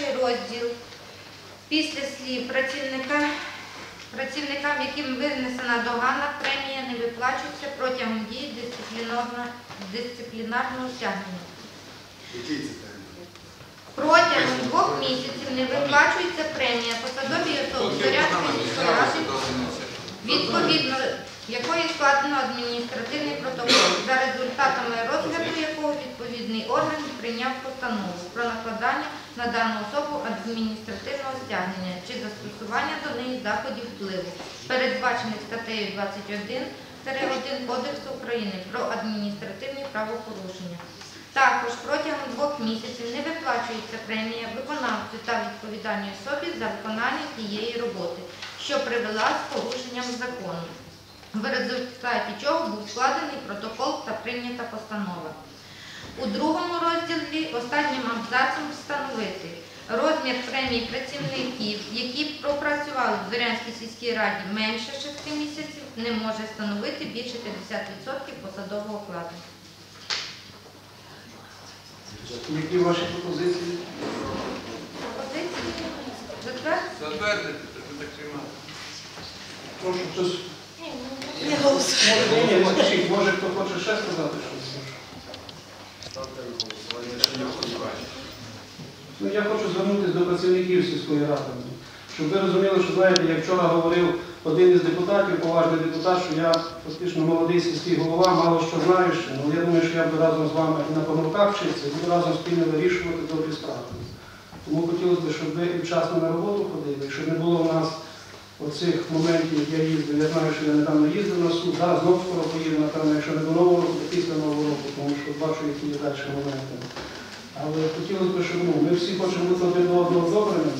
перший розділ після слів працівника, працівникам, яким винесена догана, премія не виплачується протягом дії дисциплінарного, дисциплінарного стягнення. Який це термін? Протягом двох місяців не виплачується премія посадовій особі Зарядської міської ради, відповідно якої складено адміністративний протокол, за результатами розгляду якого відповідний орган прийняв постанову про накладання на дану особу адміністративного стягнення чи застосування до неї заходів впливу, передбачених статтею 21 Кодексу України про адміністративні правопорушення. Також протягом двох місяців не виплачується премія виконавцю та відповідальній особі за виконання тієї роботи, що привела з порушенням закону, в результаті чого був складений протокол та прийнята постанова. У другому розділі останнім абзацом встановити розмір премій працівників, які пропрацювали в Зорянській сільській раді менше 6 місяців, не може становити більше 50% посадового окладу. Які ваші пропозиції? Пропозиції затвердити? Затвердити, так приймати. Прошу хтось. Голосуємо. Може, ні, може хто хоче ще сказати щось? Ставте на голосування, якщо. Ну, я хочу звернутися до працівників сільської ради. Щоб ви розуміли, що знаєте, як вчора говорив один із депутатів, поважний депутат, що я фактично молодий сільський голова, мало що знаю ще. Ну, я думаю, що я буду разом з вами і на помилках вчитися, і разом спільно вирішувати добрі справи. Тому хотілося б, щоб ви вчасно на роботу ходили, щоб не було в нас оцих моментів, я їздив. Я знаю, що я недавно їздив на суд, зараз знову скоро поїду, напевно, якщо не до Нового року, то після Нового року, тому що бачу, які є далі моменти. Але хотілося б, щоб ну, ми всі хочемо бути один одного добрими,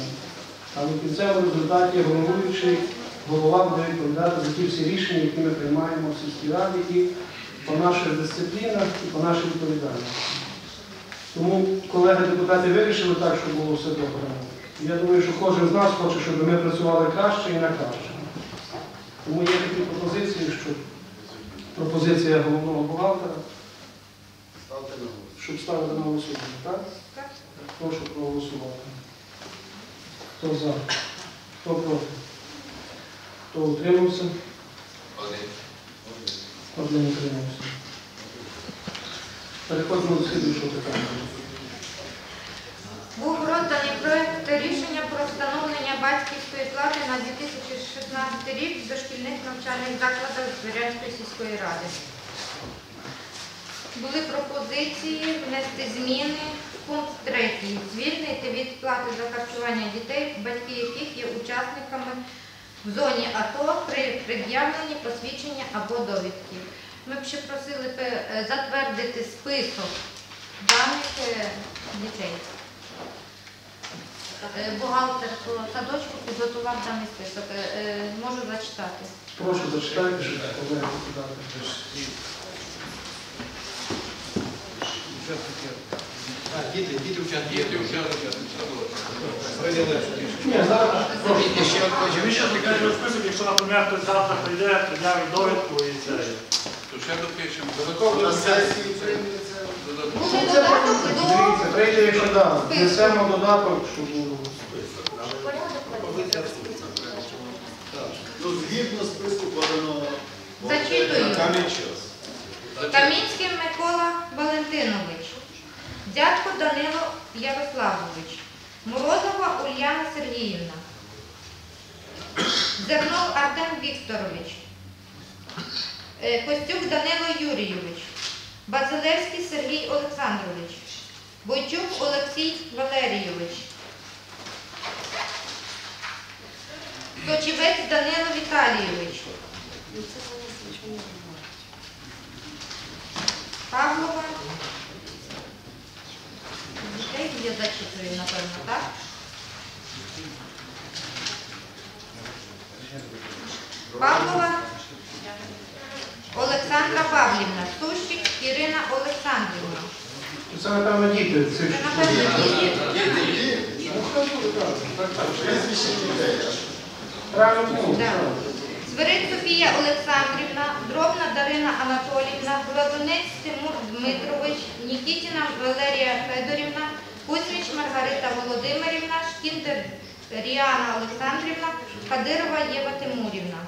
але в кінцевому результаті головуючий голова буде відповідати за ті всі рішення, які ми приймаємо в сільській раді, і по наших дисциплінах, і по нашій відповідальності. Тому колеги депутати вирішили так, щоб було все добре. Я думаю, що кожен з нас хоче, щоб ми працювали краще і на краще. Тому є такі пропозиції, що пропозиція головного бухгалтера, Ставте на голосування. щоб ставити на голосування. Так? Так. Прошу проголосувати. Хто за? Хто проти? Хто утримався? Один. Один утримався. Переходимо до слідуючого питання. Був розданий проект рішення про встановлення батьківської плати на 2016 рік в дошкільних навчальних закладах Звірянської сільської ради. Були пропозиції внести зміни в пункт 3. Звільнити від плати за харчування дітей, батьки яких є учасниками в зоні АТО при пред'явленні посвідчення або довідки. Ми б ще просили е, затвердити список даних е, дітей. Е, Бухгалтер по садочку підготував даний список. Е, е, Можу зачитати. Прошу зачитайте, щоб колеги подати. Діти, діти учасники. Діти учасники. Діти закажемо список, якщо, наприклад, хтось завтра прийде, пред'явить довідку і це. То ще допишемо. На сесії прийметься. Додатково. Дивіться, прийде, якщо да, внесемо додаток, щоб було. Ну, згідно списку поданого Кам'янчас. Камінський Микола Валентинович, дядько Данило Ярославович, Морозова Ульяна Сергіївна, Зернов Артем Вікторович, е, Костюк Данило Юрійович, Базилевський Сергій Олександрович, Бойчук Олексій Валерійович, Сочівець Данило Віталійович, Павлова. Дітей я зачитую, напевно, так? Павлова Олександра Павлівна, Сущик Ірина Олександрівна. Це, напевно, діти Це, напевно, діти. Правильно, Свирид Софія Олександрівна, Дробна Дарина Анатоліївна, Гладунець Тимур Дмитрович, Нікітіна Валерія Федорівна, Кузьміч Маргарита Володимирівна, Шкіндер Ріана Олександрівна, Кадирова Єва Тимурівна.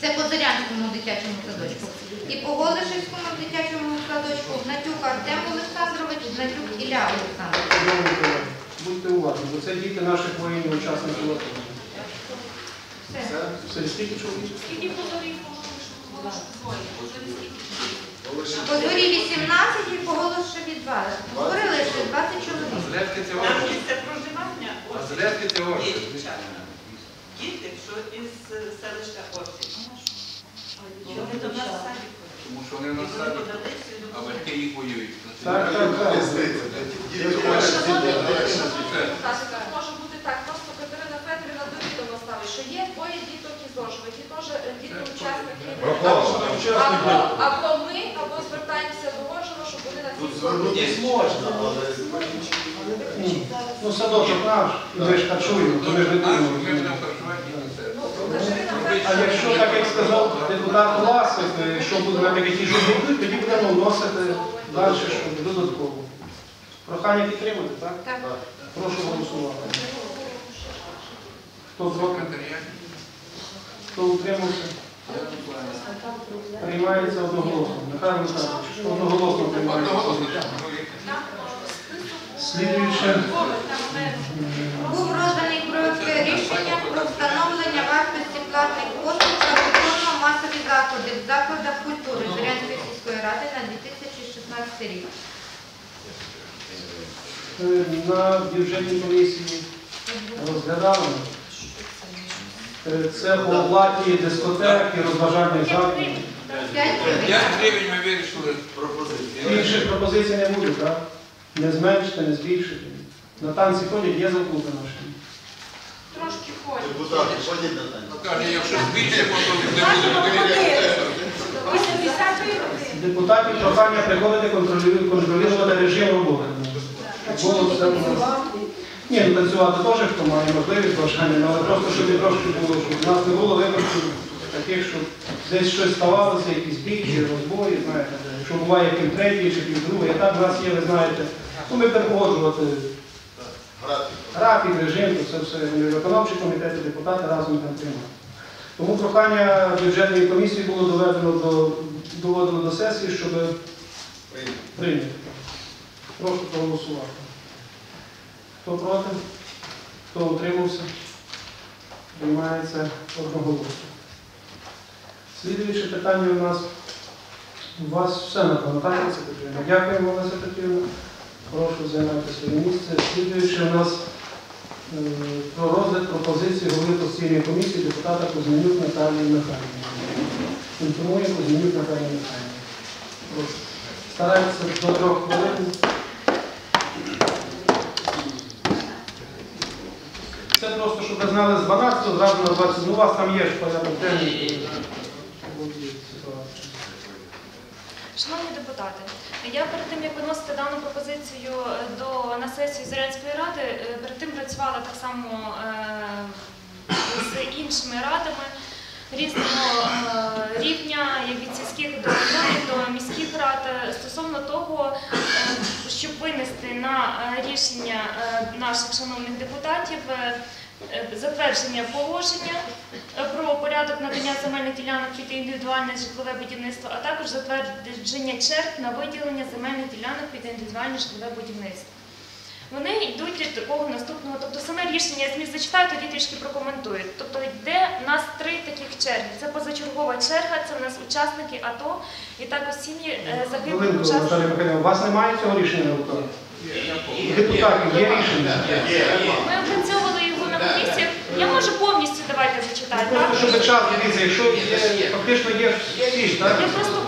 Це по Зорянському дитячому садочку. І по Голишевському дитячому садочку Гнатюк Артем Олександрович, Гнатюк Ілля Олександрович. Будьте уважні, бо це діти наших воїнів, учасників. Все. Все, скільки чоловік? По зорі 18 і по Голошеві 2. Говорили, що 20 чоловік. Злетки це На орші. місце проживання А злетки це орші. діти, що із селища Орсі. Вони до нас в ходять. Тому що вони на Вони саді, додали свою а батьки їх воюють. Так, так, так. Так, просто Катерина Федорівна до відома ставить, що є двоє діток із ОЖВ, які теж е, діти учасники. Або, або ми, або звертаємося до ОЖВ, щоб вони на цій Звернутись можна, але Ну, садочок наш, ми ж харчуємо, то ми ж не і все. А якщо, так як сказав депутат Власик, е, якщо буде на такі що тоді будемо вносити далі, щоб додатково. Прохання підтримати, так? Так. Прошу голосувати. Хто проти? Хто утримався? Приймається одноголосно. Михайло Михайлович, одноголосно приймається. Слідуюче. Був розданий проект рішення про встановлення вартості платних послуг за культурно-масові заходи в закладах культури Зорянської сільської ради на 2016 рік. Е, На бюджетній комісії розглядали. Е, Це по оплаті дискотеки, розважальних закладів. 5 гривень. ми вирішили. пропозиція. Інших пропозицій не буде, так? Не зменшити, не збільшити. На танці ходять, є заплути наші. трошки ходять. Депутати, ходять на танці. Каже, якщо збільшимо, то не буде. Депутатів прохання приходити контролювати режим роботи. Було все. Ні, ну танцювати теж хто має можливість бажання, але просто щоб трошки було, щоб у нас не було випадків таких, щоб десь щось ставалося, якісь бійки, розбої, знаєте, якщо буває пів третій чи пів другий, а так в нас є, ви знаєте, ну ми будемо погоджувати Графік. режим, то це все виконавчі комітети, депутати разом там приймають. Тому прохання бюджетної комісії було доведено до, доведено до сесії, щоб прийняти. Прошу проголосувати. Хто проти? Хто утримався? Приймається одноголосно. Слідуюче питання у нас. У вас все так, Лариса Петрівна? Дякуємо, Лариса Петрівна. Прошу займати своє місце. Слідуюче у нас е, про розгляд пропозиції голови постійної комісії депутата Кузьменюк Наталії Михайлівни. Інформує Кузьменюк Наталія Михайлівна. Старайтеся до трьох хвилин. Це просто, щоб ви знали, з 12 зразу на 20. Ну, у вас там є ж порядок денний. Шановні депутати, я перед тим як виносити дану пропозицію е, до на сесію Зорянської ради, е, перед тим працювала так само е, з іншими радами різного е, рівня, як від сільських до до міських рад е, стосовно того, е, щоб винести на рішення наших шановних депутатів. Е, Затвердження положення е, про порядок надання земельних ділянок під індивідуальне житлове будівництво, а також затвердження черг на виділення земельних ділянок під індивідуальне житлове будівництво. Вони йдуть від такого наступного, тобто саме рішення я зміст зачитаю, тоді трішки прокоментую. Тобто йде у нас три таких черги. Це позачергова черга, це у нас учасники АТО і також сім'ї е, загиблих учасників. У вас немає цього рішення? Депутатів є рішення? Ми опрацьовували комісіях. Я можу повністю давайте зачитати. Просто, щоб час дивіться, якщо є, фактично є всі, так? Я просто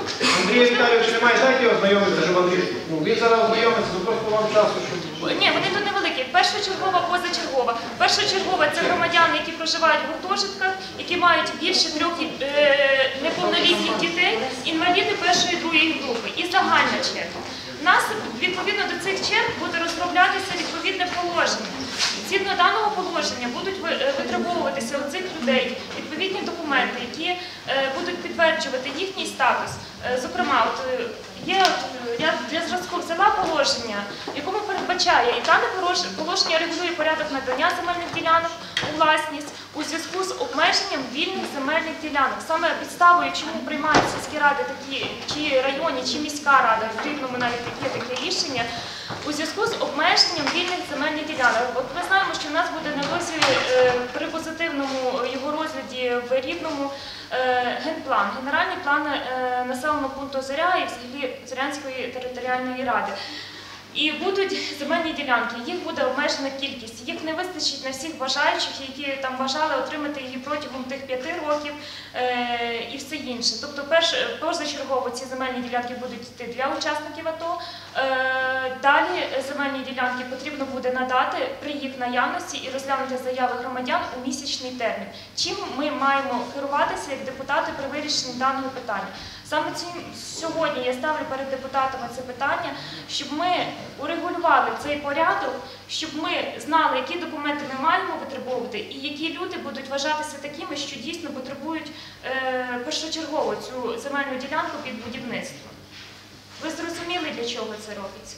немає, дайте його ознайомитися, щоб Андрій, ну, він зараз ознайомиться, то просто вам часу, щоб... Ні, вони тут невеликі. Першочергова, позачергова. Першочергова це громадяни, які проживають в гуртожитках, які мають більше трьох е, неповнолітніх дітей, інваліди першої другої групи і загальна черга. У нас відповідно до цих черг буде розроблятися відповідне положення. Згідно даного положення будуть е, витребовуватися у цих людей відповідні документи, які е, будуть підтверджувати їхній статус. Е, Зокрема, от є я для зразку взяла положення, якому передбачає і дане положення регулює порядок надання земельних ділянок у власність у зв'язку з обмеженням вільних земельних ділянок. Саме підставою, чому приймають сільські ради такі, чи районні, чи міська рада, в Рівному навіть є таке рішення, у зв'язку з обмеженням вільних земельних ділянок. От ми знаємо, що в нас буде на досі е, при позитивному його розгляді в Рівному е, генплан, генеральний план е, населеного пункту Зоря і взагалі Зорянської територіальної ради. І будуть земельні ділянки, їх буде обмежена кількість. Їх не вистачить на всіх бажаючих, які там бажали отримати її протягом тих п'яти років е, і все інше. Тобто, перш, першочергово ці земельні ділянки будуть йти для учасників АТО. Е, далі земельні ділянки потрібно буде надати при їх наявності і розглянути заяви громадян у місячний термін. Чим ми маємо керуватися як депутати при вирішенні даного питання? Саме цим сьогодні я ставлю перед депутатами це питання, щоб ми урегулювали цей порядок, щоб ми знали, які документи ми маємо витребовувати, і які люди будуть вважатися такими, що дійсно потребують е, першочергово цю земельну ділянку під будівництво. Ви зрозуміли, для чого це робиться?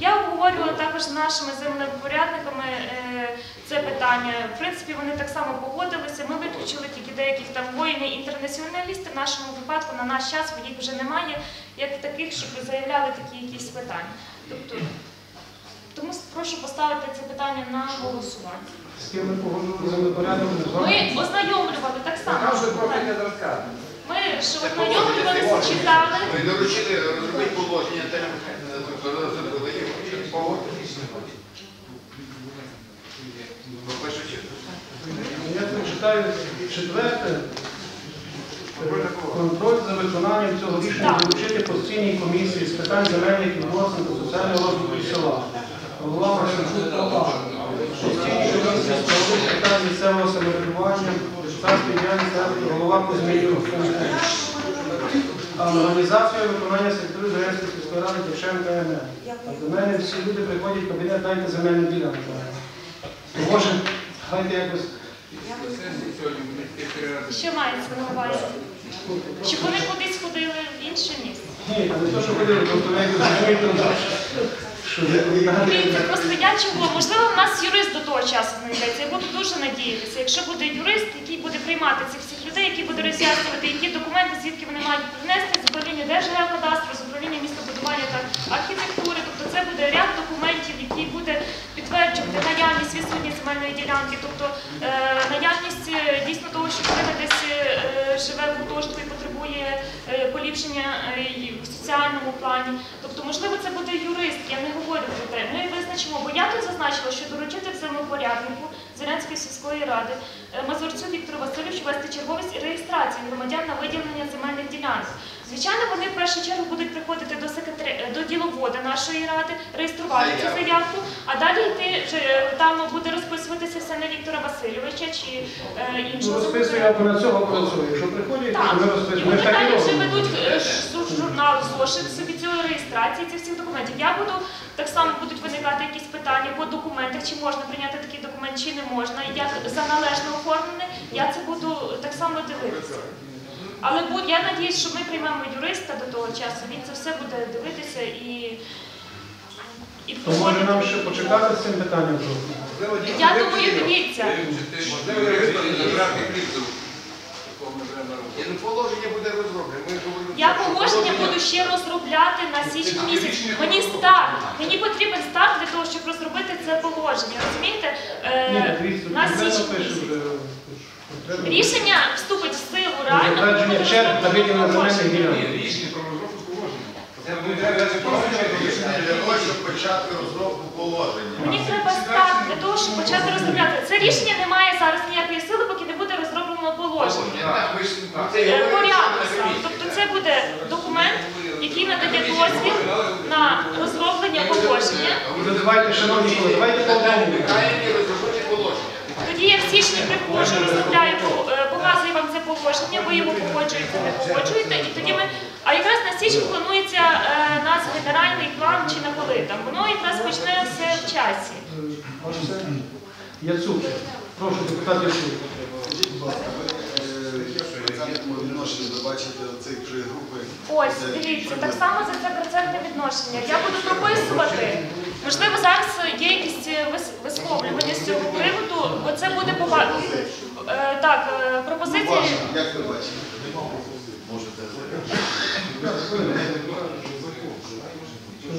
Я обговорювала також з нашими землепорядниками е, це питання. В принципі, вони так само погодилися. Ми виключили тільки деяких там воїнів інтернаціоналістів. В нашому випадку на наш час їх вже немає, як таких, щоб заявляли такі якісь питання. Тобто, тому прошу поставити це питання на голосування. З ким ми погоджували землепорядок? Ми ознайомлювали так само. Ми що ознайомлювалися, читали. Ви доручили розробити положення, те розробили і погодитись. По-перше, Я прочитаю четверте. Контроль за виконанням цього рішення доручити постійній комісії з питань земельних відносин та соціального розвитку села. Голова. Постійній комісії з правових питань місцевого самоврядування, голова Кузьмінюк. А Організація виконання сектору Зеленської сільської ради Дівченка МН. А до мене всі люди приходять в кабінет, дайте земельну ділянку. Може, дайте якось. Що мається на увазі? Щоб вони кудись ходили в інше місце. Ні, не то, що ходили, просто розумієте, що просто я чого, можливо, в нас юрист до того часу знайдеться. Я буду дуже надіятися, якщо буде юрист, який буде приймати цих всіх людей, який буде роз'яснювати, які документи, звідки вони мають принести з управління Держгеокадастру, з управління містобудування та архітектури. Це буде ряд документів, який буде підтверджувати наявність відсутність земельної ділянки, тобто е, наявність е, дійсно того, що людина десь е, живе в гуртожитку і потребує поліпшення в соціальному плані. Тобто, можливо, це буде юрист, я не говорю про те. Ми визначимо, бо я тут зазначила, що доручити землепоряднику Зеленської сільської ради Мазурцю Віктору Васильовичу вести черговість реєстрації громадян на виділення земельних ділянок. Звичайно, вони в першу чергу будуть приходити до секретаря до діловода нашої ради, реєструвати цю заявку, а далі йти вже е, там буде розписуватися все на Віктора Васильовича чи е, Ну, іншого. розписую, я на цього працюю. Якщо приходять, Так, ми і розписуємо. Ми вони так і далі вже робимо. ведуть е, ж- журнал, зошит собі цієї реєстрації цих всіх документів. Я буду так само будуть виникати якісь питання по документах, чи можна прийняти такий документ, чи не можна, як за належно оформлене. Я це буду так само дивитися. Але будь- я надіюсь, що ми приймемо юриста до того часу. Він це все буде дивитися і. і То може нам ще почекати з цим питанням? Я думаю, дивіться. Ну положення буде говоримо, Я положення буду ще розробляти на січень місяць. Мені старт. Мені потрібен старт для того, щоб розробити це положення. Розумієте? Е, на січень місяць. Рішення вступить в силу реально. коли Затвердження черг та виділення земельних ділянок. Рішення про розробку положення. Це буде рішення для того, щоб почати розробку положення. Мені треба старт для того, щоб почати розробляти. Це рішення не має зараз ніякої сили, поки не буде розроблено положення. Це Е, Порядок сам. Тобто це буде документ, який надає дозвіл на розроблення положення. Ну, Давайте, шановні колеги, давайте по одному. Правильні розробити положення. Січні приходжу, розробляю, е, показую вам це положення, ви його погоджуєте, не погоджуєте, і тоді ми. А якраз на січень планується е, нас генеральний план чи на коли там. Воно якраз почне все в часі. Яцук. Прошу ласка, ви е, в процентному відношенні ви бачите цих три групи? Ось, дивіться, так само за це процентне відношення. Я буду прописувати. Можливо, зараз є якісь е, вис- висловлювання з цього приводу, бо це буде поба... Е, Так, е, пропозиції. Ваша, як ви бачите?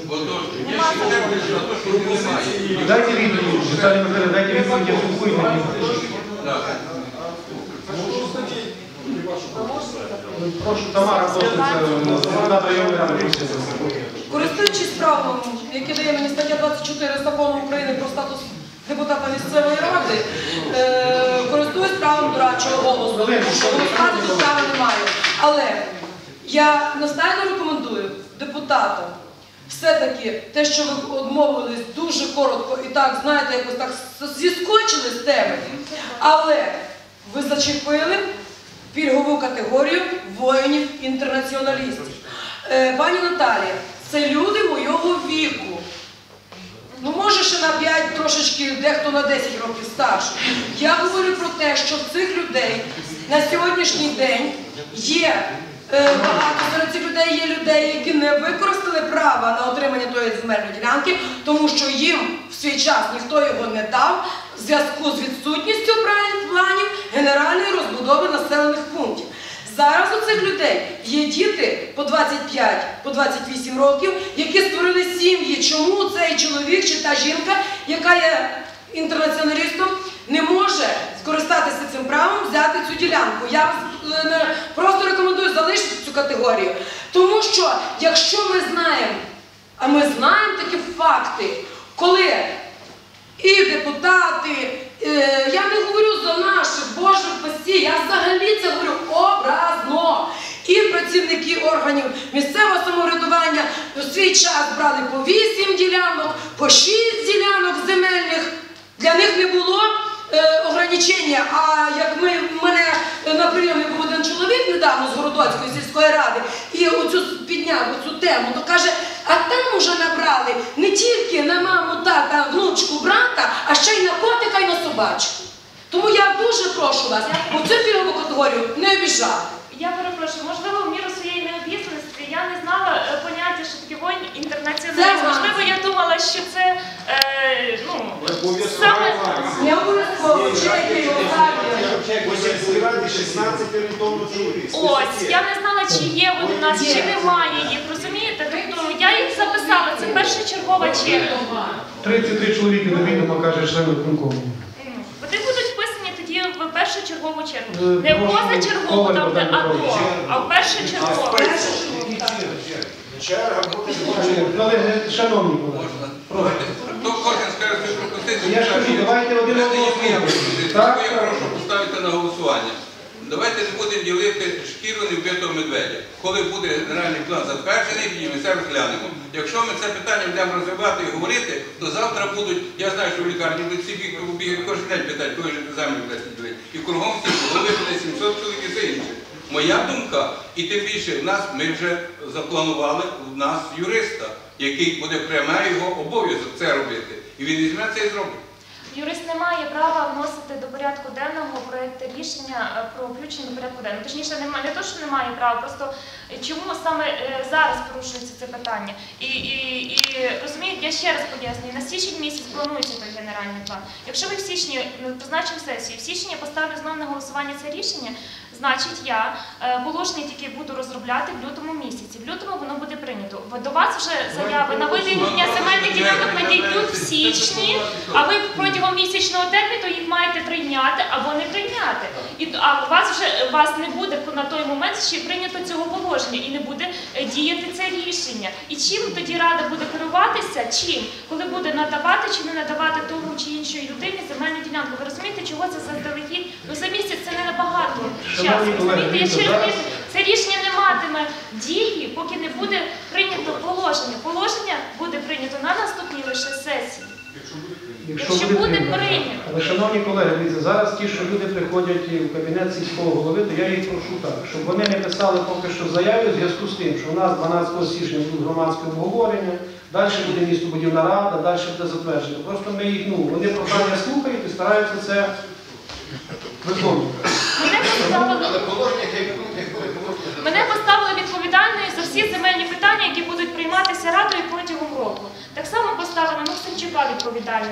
Отож, є ще термін за те, що їх немає. Дайте відповідь, Віталій Михайлович, дайте відповідь, я слухаю. Прошу, Тамара, районної ради. Користуючись правом, яке дає мені стаття 24 закону України про статус депутата місцевої ради, е, користуюсь правом дорадчого голосу, тому що голосувати тут права немає. Але я настайно рекомендую депутатам все-таки те, що ви одмовились дуже коротко і так, знаєте, якось так зіскочили з теми, але ви зачепили пільгову категорію воїнів-інтернаціоналістів. Е, Пані Наталія, це люди мого віку. Ну, може, ще на 5 трошечки, дехто на 10 років старше. Я говорю про те, що в цих людей на сьогоднішній день є е, багато серед цих людей є людей, які не використали права на отримання тої земельної ділянки, тому що їм в свій час ніхто його не дав в зв'язку з відсутністю планів генеральної розбудови населених пунктів. Зараз у цих людей є діти по 25, по 28 років, які створили сім'ї. Чому цей чоловік чи та жінка, яка є інтернаціоналістом, не може скористатися цим правом, взяти цю ділянку? Я е, просто рекомендую залишити цю категорію. Тому що якщо ми знаємо, а ми знаємо такі факти, коли і депутати, я не говорю за наших божих пасі, я взагалі це говорю образно. І працівники органів місцевого самоврядування у свій час брали по 8 ділянок, по 6 ділянок земельних. Для них не було е, ограничення. А як ми мене е, на прийомі був один чоловік недавно з Городоцької сільської ради і оцю підняв цю тему, то каже, а там уже набрали не тільки на маму, тата, внучку, брата, а ще й на котика і на собачку. Тому я дуже прошу вас у цю пільгову категорію не обіжати. Я перепрошую, можливо, в міру своєї необізнаності я не знала е, поняття, що таке воїн вам. Можливо, я думала, що це е, ну, саме Не обов'язково чеки його ось. Я не знала, чи є вони в нас, чи немає їх. Розумієте? Тобто я їх записала. Це першочергова черга. 33 чоловіки невідомо, каже член виконкому. Вони будуть вписані тоді в першочергову чергу. Е, Не в позачергову, там де АТО, а в першочергову. Колеги, шановні колеги, Можна. Давайте, Хто кожен скаже свою пропозицію? Я ж кажу, давайте один одного я прошу поставити на голосування. Давайте не будемо ділити шкіру невбитого медведя. Коли буде генеральний план затверджений, і ми це розглянемо. Якщо ми це питання будемо розвивати і говорити, то завтра будуть, я знаю, що в лікарні будуть всі біг- бігають кожен день питати, коли ж землю ділити. І кругом всі голови буде 700 чоловік і все інше. Моя думка, і тим більше в нас ми вже запланували в нас юриста, який буде пряме його обов'язок це робити. І він візьме це і зробить. Юрист не має права вносити до порядку денного проєкти рішення е, про включення до порядку денного. Точніше, немає не то, що немає права, просто чому саме е, зараз порушується це питання. І, і, і розумієте, я ще раз пояснюю, на січень місяць планується той генеральний план. Якщо ви в січні ну, позначимо сесію, в січні я поставлю знову на голосування це рішення, значить я е, положення тільки буду розробляти в лютому місяці. В лютому воно буде прийнято. До вас вже заяви на виділення земельних ділянок надійдуть в січні, а ви протягом місячного терміну їх маєте прийняти або не прийняти. І а у вас вже вас не буде на той момент ще прийнято цього положення і не буде е, діяти це рішення. І чим тоді рада буде керуватися? Чим? Коли буде надавати чи не надавати тому чи іншої людині земельну ділянку? Ви розумієте, чого це заздалегідь? Ну за місяць це не набагато Розумієте, це рішення не матиме дії, поки не буде прийнято положення. Положення буде прийнято на наступній лише сесії. Якщо буде прийнято. Але, шановні колеги, зараз ті, що люди приходять в кабінет сільського голови, то я їх прошу так, щоб вони не писали поки що заяві в зв'язку з тим, що у нас 12 січня будуть громадське обговорення, далі буде містобудівна рада, далі буде затвердження. Просто ми їх, ну, вони прохання слухають і стараються це. Мене поставили, мене відповідальною за всі земельні питання, які будуть прийматися радою протягом року. Так само поставили Максимчука відповідальною.